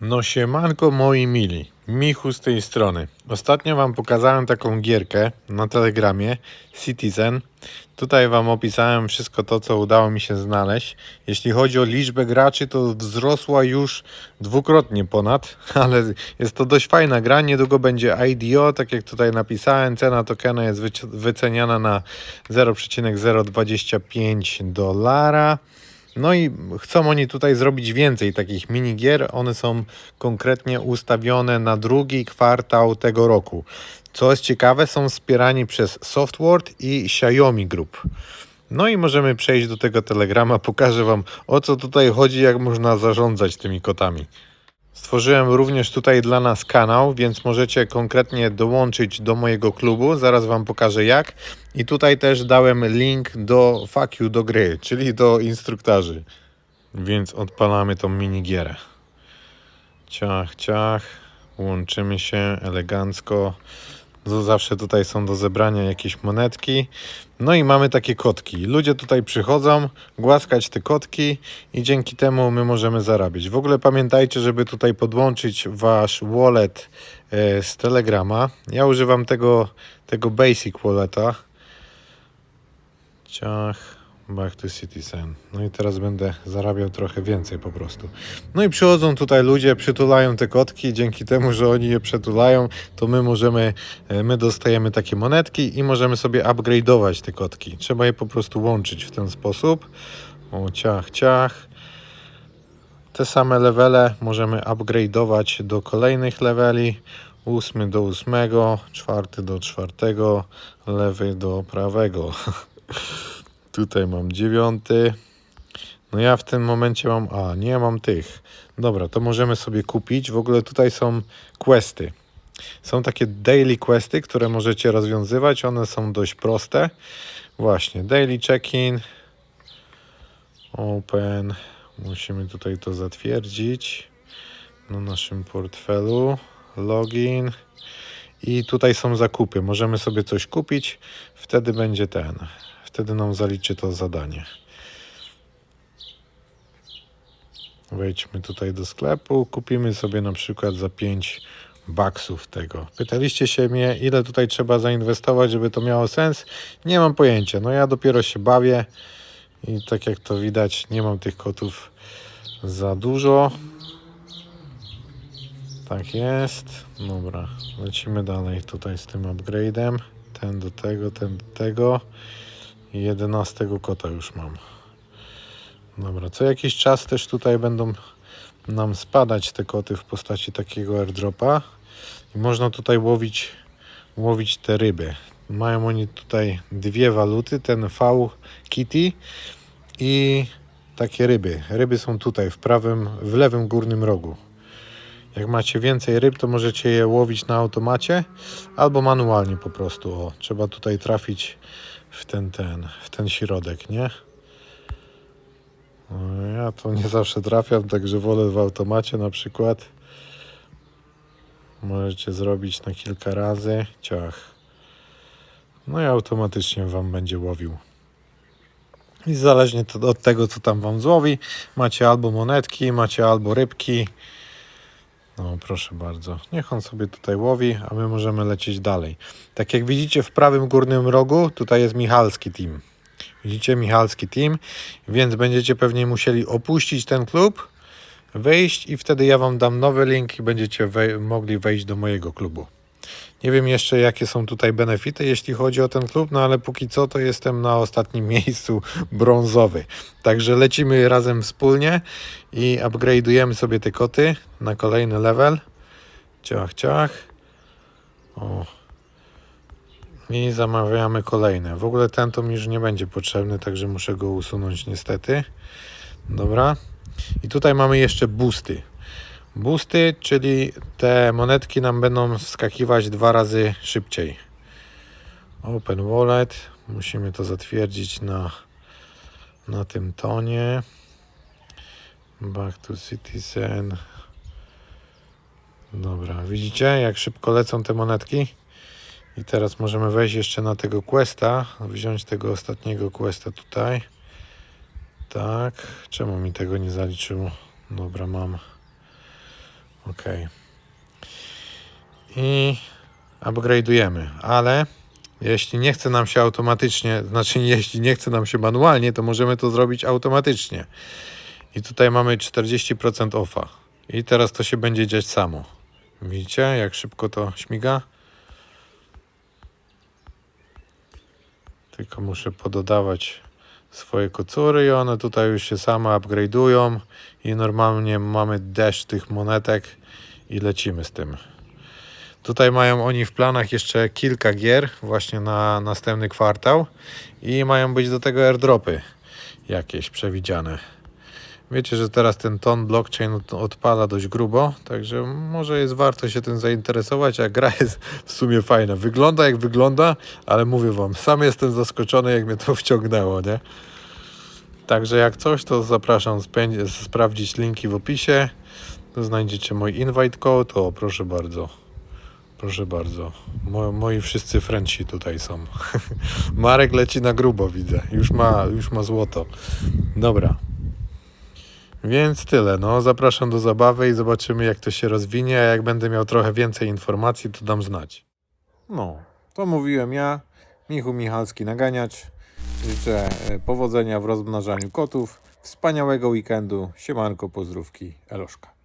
No siemanko moi mili, Michu z tej strony. Ostatnio Wam pokazałem taką gierkę na Telegramie Citizen. Tutaj Wam opisałem wszystko to, co udało mi się znaleźć. Jeśli chodzi o liczbę graczy, to wzrosła już dwukrotnie ponad, ale jest to dość fajna gra. Niedługo będzie IDO, tak jak tutaj napisałem. Cena tokena jest wyceniana na 0,025 dolara. No i chcą oni tutaj zrobić więcej takich minigier. One są konkretnie ustawione na drugi kwartał tego roku. Co jest ciekawe, są wspierani przez Softword i Xiaomi Group. No i możemy przejść do tego telegrama. Pokażę Wam o co tutaj chodzi, jak można zarządzać tymi kotami. Stworzyłem również tutaj dla nas kanał, więc możecie konkretnie dołączyć do mojego klubu. Zaraz Wam pokażę jak. I tutaj też dałem link do fuck you do gry, czyli do instruktarzy. Więc odpalamy tą minigierę. Ciach, ciach. Łączymy się elegancko. Zawsze tutaj są do zebrania jakieś monetki. No i mamy takie kotki. Ludzie tutaj przychodzą, głaskać te kotki i dzięki temu my możemy zarabiać. W ogóle pamiętajcie, żeby tutaj podłączyć wasz wallet e, z Telegrama. Ja używam tego, tego Basic Walleta. Ciach. Back to Citizen. No i teraz będę zarabiał trochę więcej po prostu. No i przychodzą tutaj ludzie, przytulają te kotki. Dzięki temu, że oni je przytulają, to my możemy, e, my dostajemy takie monetki i możemy sobie upgrade'ować te kotki. Trzeba je po prostu łączyć w ten sposób. O, ciach, ciach. Te same levele możemy upgrade'ować do kolejnych leveli. Ósmy do ósmego, czwarty do czwartego, lewy do prawego. Tutaj mam dziewiąty. No ja w tym momencie mam. A, nie mam tych. Dobra, to możemy sobie kupić. W ogóle tutaj są questy. Są takie daily questy, które możecie rozwiązywać. One są dość proste. Właśnie, daily check-in. Open. Musimy tutaj to zatwierdzić na naszym portfelu. Login. I tutaj są zakupy. Możemy sobie coś kupić. Wtedy będzie ten. Wtedy nam zaliczy to zadanie. Wejdźmy tutaj do sklepu, kupimy sobie na przykład za 5 baksów tego. Pytaliście się mnie, ile tutaj trzeba zainwestować, żeby to miało sens? Nie mam pojęcia. No ja dopiero się bawię i tak jak to widać, nie mam tych kotów za dużo. Tak jest. Dobra, lecimy dalej tutaj z tym upgrade'em. Ten do tego, ten do tego. 11 kota już mam. Dobra, co jakiś czas też tutaj będą nam spadać te koty w postaci takiego airdropa. I można tutaj łowić, łowić te ryby. Mają oni tutaj dwie waluty, ten V Kitty i takie ryby. Ryby są tutaj w prawym, w lewym górnym rogu. Jak macie więcej ryb, to możecie je łowić na automacie albo manualnie po prostu. O, trzeba tutaj trafić w ten, ten, w ten środek, nie? No, Ja to nie zawsze trafiam, także wolę w automacie na przykład. Możecie zrobić na kilka razy. Ciach. No i automatycznie Wam będzie łowił. I zależnie od tego, co tam Wam złowi, macie albo monetki, macie albo rybki. No proszę bardzo. Niech on sobie tutaj łowi, a my możemy lecieć dalej. Tak jak widzicie w prawym górnym rogu, tutaj jest Michalski Team. Widzicie Michalski Team, więc będziecie pewnie musieli opuścić ten klub, wyjść i wtedy ja Wam dam nowy link i będziecie mogli wejść do mojego klubu. Nie wiem jeszcze jakie są tutaj benefity, jeśli chodzi o ten klub, no ale póki co to jestem na ostatnim miejscu brązowy. Także lecimy razem wspólnie i upgrade'ujemy sobie te koty na kolejny level. Ciach, ciach. O. I zamawiamy kolejne. W ogóle ten to mi już nie będzie potrzebny, także muszę go usunąć niestety. Dobra. I tutaj mamy jeszcze boosty. Boosty, czyli te monetki nam będą wskakiwać dwa razy szybciej. Open Wallet. Musimy to zatwierdzić na, na tym tonie. Back to Citizen. Dobra, widzicie jak szybko lecą te monetki? I teraz możemy wejść jeszcze na tego questa, wziąć tego ostatniego questa tutaj. Tak, czemu mi tego nie zaliczyło? Dobra, mam. Ok. I upgrade'ujemy, ale jeśli nie chce nam się automatycznie, znaczy jeśli nie chce nam się manualnie, to możemy to zrobić automatycznie. I tutaj mamy 40% offa. I teraz to się będzie dziać samo. Widzicie, jak szybko to śmiga? Tylko muszę pododawać swoje kocury i one tutaj już się same upgrade'ują i normalnie mamy deszcz tych monetek i lecimy z tym. Tutaj mają oni w planach jeszcze kilka gier właśnie na następny kwartał i mają być do tego airdropy jakieś przewidziane. Wiecie, że teraz ten ton blockchain od- odpala dość grubo, także może jest warto się tym zainteresować, a gra jest w sumie fajna. Wygląda jak wygląda, ale mówię wam, sam jestem zaskoczony jak mnie to wciągnęło, nie? Także jak coś, to zapraszam sprawdzić linki w opisie. Znajdziecie mój invite code, o proszę bardzo. Proszę bardzo. Mo, moi wszyscy Frenci tutaj są. Marek leci na grubo, widzę. Już ma, już ma złoto. Dobra. Więc tyle. No, zapraszam do zabawy i zobaczymy, jak to się rozwinie. A jak będę miał trochę więcej informacji, to dam znać. No, to mówiłem ja, Michu Michalski Naganiacz. Życzę e, powodzenia w rozmnażaniu kotów, wspaniałego weekendu. Siemanko, pozdrówki, Eloszka.